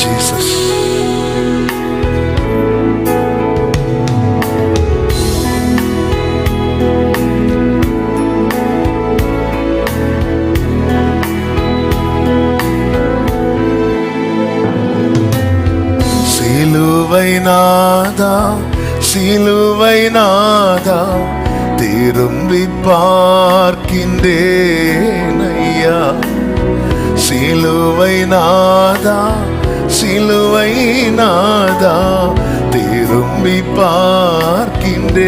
Jesus. சிலுவைநாதா சிலுவைநாதா திரும்பி பார்க்கின்றேன் ஐயா சிலுவைநாதா நாதா நாதா திரும்பி பார்க்கின்றேன்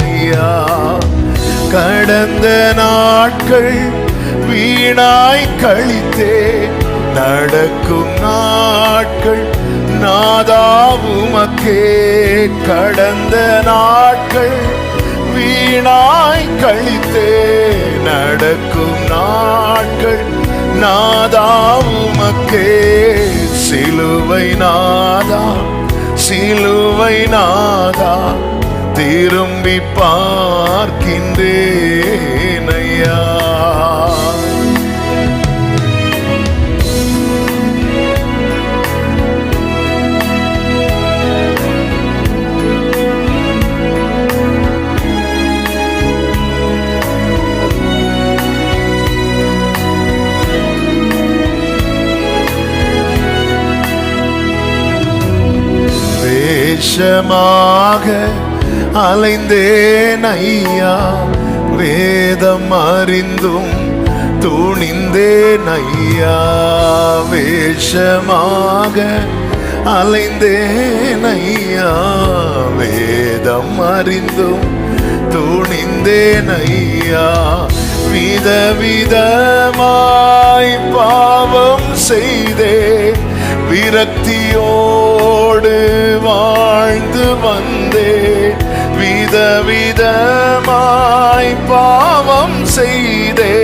ஐயா கடந்த நாட்கள் வீணாய் கழித்தே நடக்கும் நாட்கள் நாதாவுமக்கே கடந்த நாட்கள் வீணாய் கழித்தே நடக்கும் நாட்கள் நாதாவுமக்கே சிலுவை நாதா சிலுவை நாதா திரும்பி பார்க்கின்றேன் ஐயா அலைந்தேன் ஐயா. வேதம் அறிந்தும் துணிந்தேன் ஐயா. வேஷமாக அலைந்தேன் ஐயா. வேதம் அறிந்தும் துணிந்தேன் ஐயா. விதவிதமாய் பாவம் செய்தே. விரக்தி விரக்தியோடு வாழ்ந்து வந்தே விதவிதமாய் பாவம் செய்தே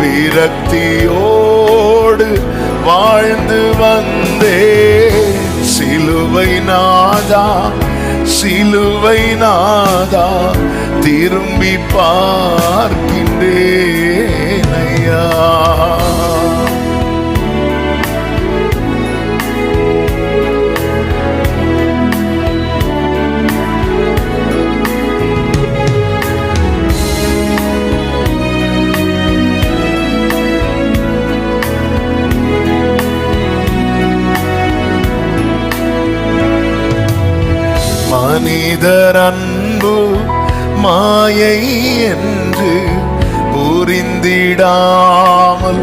விரக்தியோடு வாழ்ந்து வந்தே சிலுவை நாதா சிலுவை நாதா திரும்பி பார்க்கின்றேன் ஐயா. மனிதர் அன்பு மாயை என்று புரிந்திடாமல்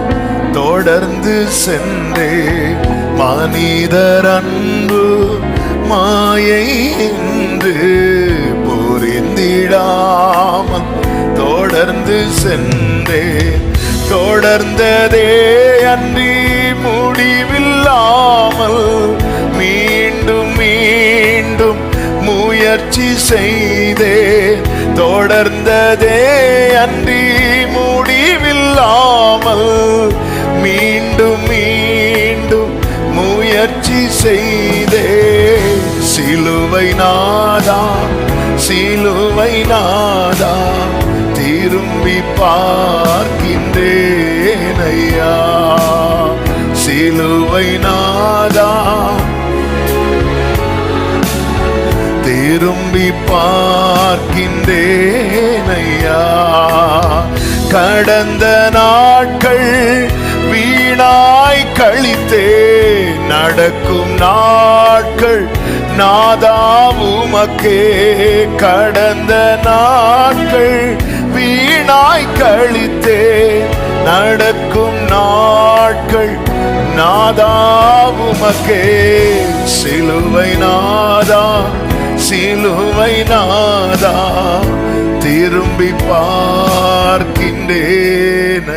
தொடர்ந்து சென்றே. மனிதர் அன்பு மாயை என்று புரிந்திடாமல் தொடர்ந்து சென்றே. தொடர்ந்ததே அன்றி முடிவில்லாமல் மீ முயற்சி செய்தே. தொடர்ந்ததே அன்றி முடிவில்லாமல் மீண்டும் மீண்டும் முயற்சி செய்தே. சிலுவை நாதா சிலுவை நாதா திரும்பி பார்க்கின்றேன் ஐயா. சிலுவை நாதா. திரும்பி பார்க்கின்றேனையா கடந்த நாட்கள் வீணாய் கழித்தே நடக்கும் நாட்கள் நாதாவுமக்கே கடந்த நாட்கள் வீணாய் கழித்தே நடக்கும் நாட்கள் நாதாவுமக்கே சிலுவை நாதா சிலுவை நாதா திரும்பி பார்க்கின்றேன்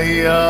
ஐயா.